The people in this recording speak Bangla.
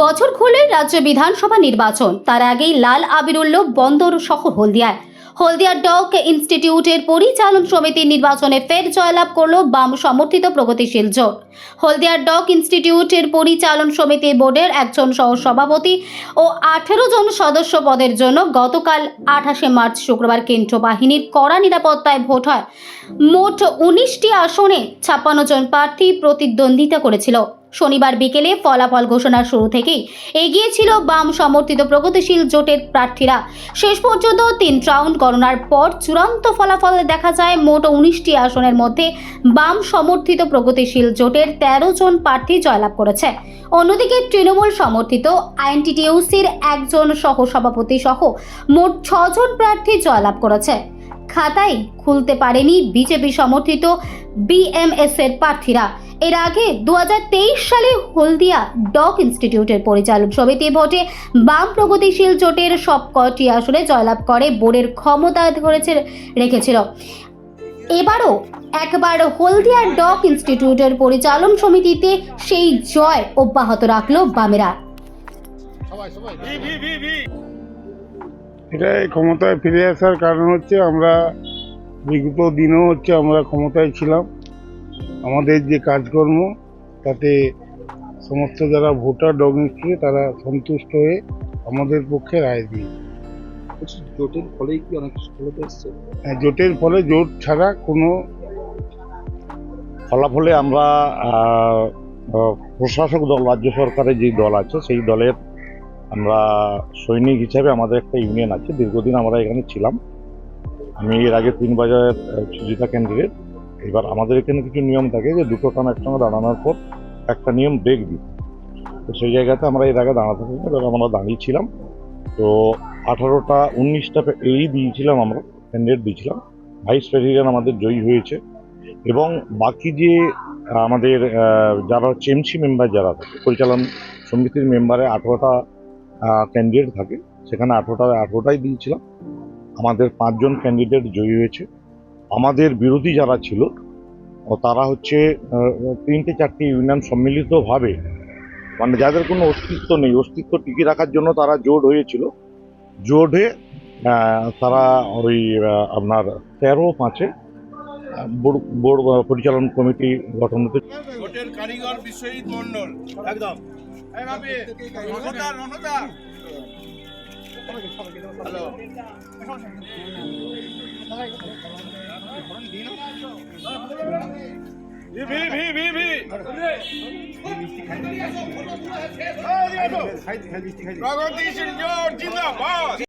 বছর খুলে রাজ্য বিধানসভা নির্বাচন। তার আগেই লাল আবির উঠল বন্দর শহর হলদিয়ায়। হলদিয়া ডক ইনস্টিটিউটের পরিচালন সমিতির নির্বাচনে ফের জয়লাভ করল বাম সমর্থিত প্রগতিশীল জোট। হলদিয়ার ডক ইনস্টিটিউটের পরিচালন সমিতি বোর্ডের একজন সহ সভাপতি ও আঠেরো জন সদস্য পদের জন্য গতকাল আঠাশে মার্চ শুক্রবার কেন্দ্র বাহিনীর কড়া নিরাপত্তায় ভোট হয়। মোট উনিশটি আসনে ছাপ্পান্ন জন প্রার্থী প্রতিদ্বন্দ্বিতা করেছিল। শনিবার বিকেলে ফলাফল ঘোষণার শুরু থেকেই এগিয়ে ছিল বাম সমর্থিত প্রগতিশীল জোটের প্রার্থীরা। শেষ পর্যন্ত তিন রাউন্ড গণনার পর চূড়ান্ত ফলাফলে দেখা যায় মোট উনিশটি আসনের মধ্যে। বাম সমর্থিত প্রগতিশীল জোটের তেরো জন প্রার্থী জয়লাভ করেছে। অন্যদিকে তৃণমূল সমর্থিত আইএনটিটিউসির একজন সহ সভাপতি সহ মোট ছজন প্রার্থী জয়লাভ করেছে। খাতাই খুলতে পারেনি বিজেপি সমর্থিত বিএমএস এর প্রার্থীরা। এর আগে দু হাজার তেইশ সালে হলদিয়া ডক ইনস্টিটিউটের পরিচালক সমিতি ভোটে বাম প্রগতিশীল জোটের সব কটি আসনে জয়লাভ করে বোর্ডের ক্ষমতা ধরেছে রেখেছিল। এবারও একবার হলদিয়া ডক ইনস্টিটিউটের পরিচালন সমিতিতে সেই জয় অব্যাহত রাখল বামেরা। এটা এই ক্ষমতায় ফিরে আসার কারণ হচ্ছে আমরা বিগত দিনেও হচ্ছে আমরা ক্ষমতায় ছিলাম। আমাদের যে কাজকর্ম তাতে সমস্ত যারা ভোটার ডগনিস্ট্রি তারা সন্তুষ্ট হয়ে আমাদের পক্ষে রায় দিয়ে জোটের ফলেই কি অনেক সফলতা এসছে? জোটের ফলে জোট ছাড়া কোনো ফলাফলে আমরা প্রশাসক দল রাজ্য সরকারের যে দল আছে সেই দলের আমরা সৈনিক হিসাবে আমাদের একটা ইউনিয়ন আছে। দীর্ঘদিন আমরা এখানে ছিলাম। আমি এর আগে তিন বাজারের সুজিতা ক্যান্ডিডেট এবার আমাদের এখানে কিছু নিয়ম থাকে যে দুটো টান একসঙ্গে দাঁড়ানোর পর একটা নিয়ম ব্রেক দিই। তো সেই জায়গাতে আমরা এর আগে দাঁড়াতে পারি এবার আমরা দাঁড়িয়েছিলাম তো আঠারোটা উনিশটা এই দিয়েছিলাম আমরা ক্যান্ডিডেট দিয়েছিলাম। ভাইস প্রেসিডেন্ট আমাদের জয়ী হয়েছে। এবং বাকি যে আমাদের যারা হচ্ছে এমসি মেম্বার যারা থাকে, পরিচালন সমিতির মেম্বারে আঠেরোটা ক্যান্ডিডেট থাকে। সেখানে আঠেরোটা, আঠেরোটাই দিয়েছিলাম। আমাদের পাঁচজন ক্যান্ডিডেট জয়ী হয়েছে। আমাদের বিরোধী যারা ছিল তারা হচ্ছে তিনটে চারটি ইউনিয়ন সম্মিলিতভাবে মানে যাদের কোনো অস্তিত্ব নেই, অস্তিত্ব টিকিয়ে রাখার জন্য তারা জোট হয়েছিল। জোট হয়ে তারা ওই আপনার তেরো পাঁচে বোর্ড পরিচালন কমিটি গঠন হতে প্রগতিশীল জোর জিন্দাবাদ।